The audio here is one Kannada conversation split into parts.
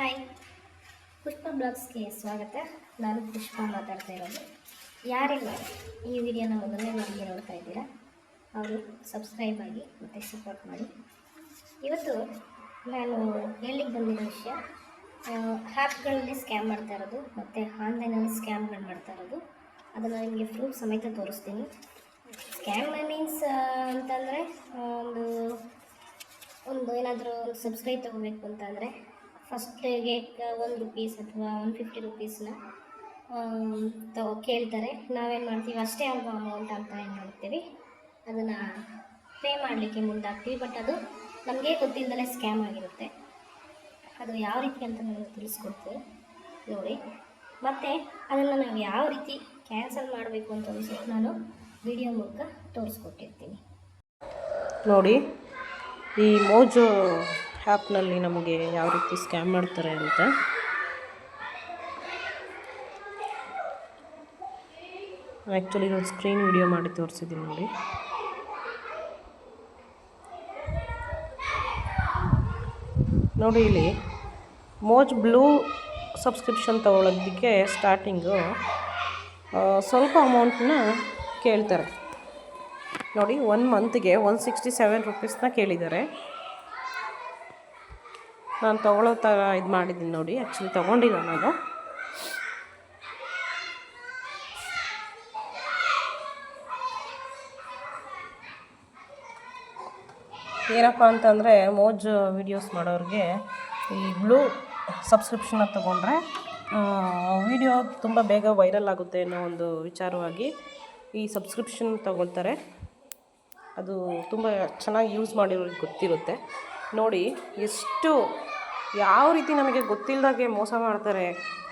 ಹಾಯ್ ಪುಷ್ಪ ಬ್ಲಾಗ್ಸ್ಗೆ ಸ್ವಾಗತ. ನಾನು ಪುಷ್ಪ ಮಾತಾಡ್ತಾ ಇರೋದು. ಯಾರೆಲ್ಲ ಈ ವಿಡಿಯೋನ ಮೊದಲನೇ ಬಾರಿಗೆ ನೋಡ್ತಾ ಇದ್ದೀರಾ, ಅವರು ಸಬ್ಸ್ಕ್ರೈಬ್ ಆಗಿ ಮತ್ತು ಸಪೋರ್ಟ್ ಮಾಡಿ. ಇವತ್ತು ನಾನು ಹೇಳಿಕ್ಕೆ ಬಂದಿರೋ ವಿಷಯ ಆ್ಯಪ್ಗಳಲ್ಲಿ ಸ್ಕ್ಯಾಮ್ ಮಾಡ್ತಾ ಇರೋದು ಮತ್ತು ಆನ್ಲೈನಲ್ಲಿ ಸ್ಕ್ಯಾಮ್ಗಳು ಮಾಡ್ತಾ ಇರೋದು. ಅದನ್ನು ನಿಮಗೆ ಪ್ರೂಫ್ ಸಮೇತ ತೋರಿಸ್ತೀನಿ. ಸ್ಕ್ಯಾಮ್ ಮೀನ್ಸ್ ಅಂತಂದರೆ ಒಂದು ಒಂದು ಏನಾದರೂ ಸಬ್ಸ್ಕ್ರೈಬ್ ತೊಗೋಬೇಕು ಅಂತಂದರೆ ಫಸ್ಟಿಗೆ ಒಂದು ರುಪೀಸ್ ಅಥವಾ ಒನ್ ಫಿಫ್ಟಿ ರುಪೀಸ್ನ ತಗೋ ಕೇಳ್ತಾರೆ. ನಾವೇನು ಮಾಡ್ತೀವಿ, ಅಷ್ಟೇ ಅಲ್ವಾ ಅಮೌಂಟ್ ಅಂತ ಏನು ಮಾಡ್ತೀವಿ? ಅದನ್ನು ಪೇ ಮಾಡಲಿಕ್ಕೆ ಮುಂದಾಗ್ತೀವಿ. ಬಟ್ ಅದು ನಮಗೆ ಗೊತ್ತಿಲ್ಲದಲೇ ಸ್ಕ್ಯಾಮ್ ಆಗಿರುತ್ತೆ. ಅದು ಯಾವ ರೀತಿ ಅಂತ ನಾನು ತಿಳಿಸ್ಕೊಡ್ತೀನಿ. ನೋಡಿ. ಮತ್ತು ಅದನ್ನು ನಾವು ಯಾವ ರೀತಿ ಕ್ಯಾನ್ಸಲ್ ಮಾಡಬೇಕು ಅಂತ ಸ್ವಲ್ಪ ನಾನು ವಿಡಿಯೋ ಮೂಲಕ ತೋರಿಸ್ಕೊಟ್ಟಿರ್ತೀನಿ. ನೋಡಿ, ಈ ಮೋಜು ಆ್ಯಪ್ನಲ್ಲಿ ನಮಗೆ ಯಾವ ರೀತಿ ಸ್ಕ್ಯಾಮ್ ಮಾಡ್ತಾರೆ ಅಂತ. ಆ್ಯಕ್ಚುಲಿ ನಾನು ಸ್ಕ್ರೀನ್ ವಿಡಿಯೋ ಮಾಡಿ ತೋರಿಸಿದ್ದೀನಿ ನೋಡಿ. ನೋಡಿ ಇಲ್ಲಿ ಮೋಜ್ ಬ್ಲೂ ಸಬ್ಸ್ಕ್ರಿಪ್ಷನ್ ತೊಗೊಳೋದಕ್ಕೆ ಸ್ಟಾರ್ಟಿಂಗು ಸ್ವಲ್ಪ ಅಮೌಂಟನ್ನ ಕೇಳ್ತಾರೆ. ನೋಡಿ ಒನ್ ಮಂತ್ಗೆ ಒನ್ ಸಿಕ್ಸ್ಟಿ ಸೆವೆನ್ ರುಪೀಸ್ನ ಕೇಳಿದ್ದಾರೆ. ನಾನು ತೊಗೊಳ್ಳೋ ಥರ ಇದು ಮಾಡಿದ್ದೀನಿ ನೋಡಿ. ಆ್ಯಕ್ಚುಲಿ ತೊಗೊಂಡಿಲ್ಲ ನಾನು. ಏನಪ್ಪ ಅಂತಂದರೆ ಮೋಜ್ ವೀಡಿಯೋಸ್ ಮಾಡೋರಿಗೆ ಈ ಬ್ಲೂ ಸಬ್ಸ್ಕ್ರಿಪ್ಷನ್ನ ತೊಗೊಂಡ್ರೆ ವಿಡಿಯೋ ತುಂಬ ಬೇಗ ವೈರಲ್ ಆಗುತ್ತೆ ಅನ್ನೋ ಒಂದು ವಿಚಾರವಾಗಿ ಈ ಸಬ್ಸ್ಕ್ರಿಪ್ಷನ್ ತೊಗೊಳ್ತಾರೆ. ಅದು ತುಂಬ ಚೆನ್ನಾಗಿ ಯೂಸ್ ಮಾಡಿರೋರಿಗೆ ಗೊತ್ತಿರುತ್ತೆ. ನೋಡಿ ಎಷ್ಟು, ಯಾವ ರೀತಿ ನಮಗೆ ಗೊತ್ತಿಲ್ಲದಾಗೆ ಮೋಸ ಮಾಡ್ತಾರೆ,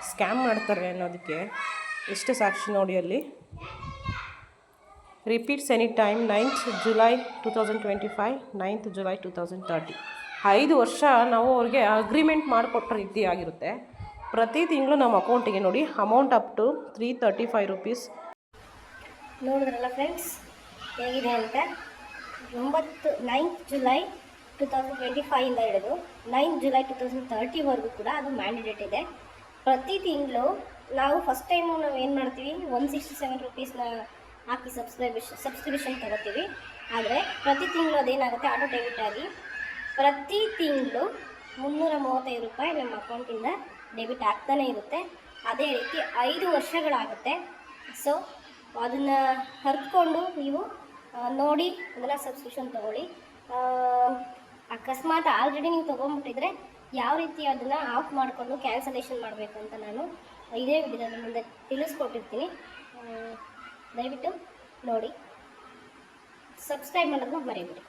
ಸ್ಕ್ಯಾಮ್ ಮಾಡ್ತಾರೆ ಅನ್ನೋದಕ್ಕೆ ಎಷ್ಟು ಸಾಕ್ಷಿ ನೋಡಿ ಅಲ್ಲಿ. Repeats any time ninth July two thousand twenty five ninth July two thousand thirty ಐದು ವರ್ಷ ನಾವು ಅವ್ರಿಗೆ ಅಗ್ರಿಮೆಂಟ್ ಮಾಡಿಕೊಟ್ಟ ರೀತಿ ಆಗಿರುತ್ತೆ ಪ್ರತಿ ತಿಂಗಳು ನಮ್ಮ ಅಕೌಂಟಿಗೆ ನೋಡಿ amount up to three thirty five rupees ನೋಡಿದ್ರಲ್ಲ ಫ್ರೆಂಡ್ಸ್ ಹೇಗಿದೆ ಅಂತ? ಒಂಬತ್ತು ninth July two thousand twenty ಫೈವಿಂದ ಹಿಡಿದು ನೈನ್ ಜುಲೈ ಟು ತೌಸಂಡ್ ತರ್ಟಿವರೆಗೂ ಕೂಡ ಅದು ಮ್ಯಾಂಡೇಟ್ ಇದೆ. ಪ್ರತಿ ತಿಂಗಳು ನಾವು ಫಸ್ಟ್ ಟೈಮು ನಾವು ಏನು ಮಾಡ್ತೀವಿ ಒನ್ ಸಿಕ್ಸ್ಟಿ ಸೆವೆನ್ ರುಪೀಸ್ನ ಹಾಕಿ ಸಬ್ಸ್ಕ್ರೈಬಿಷನ್ ಸಬ್ಸ್ಕ್ರಿಪ್ಷನ್ ತಗೋತೀವಿ. ಆದರೆ ಪ್ರತಿ ತಿಂಗಳು ಅದೇನಾಗುತ್ತೆ ಆಟೋ ಡೆಬಿಟ್ ಆಗಿ ಪ್ರತಿ ತಿಂಗಳು ಮುನ್ನೂರ ಮೂವತ್ತೈದು ರೂಪಾಯಿ ನಮ್ಮ ಅಕೌಂಟಿಂದ ಡೆಬಿಟ್ ಆಗ್ತಾನೆ ಇರುತ್ತೆ. ಅದೇ ರೀತಿ ಐದು ವರ್ಷಗಳಾಗುತ್ತೆ. ಸೊ ಅದನ್ನು ಹರ್ಕೊಂಡು ನೀವು ನೋಡಿ, ಅದನ್ನು ಸಬ್ಸ್ಕ್ರಿಪ್ಷನ್ ತೊಗೊಳ್ಳಿ. ಅಕಸ್ಮಾತ್ ಆಲ್ರೆಡಿ ನೀವು ತೊಗೊಂಬಿಟ್ಟಿದ್ರೆ ಯಾವ ರೀತಿ ಅದನ್ನು ಆಫ್ ಮಾಡಿಕೊಂಡು ಕ್ಯಾನ್ಸಲೇಷನ್ ಮಾಡಬೇಕು ಅಂತ ನಾನು ಇದೇ ವಿಧಾನ ಮುಂದೆ ತಿಳಿಸ್ಕೊಟ್ಟಿರ್ತೀನಿ. ದಯವಿಟ್ಟು ನೋಡಿ. ಸಬ್ಸ್ಕ್ರೈಬ್ ಮಾಡೋದನ್ನ ಮರಿಬೇಡಿ.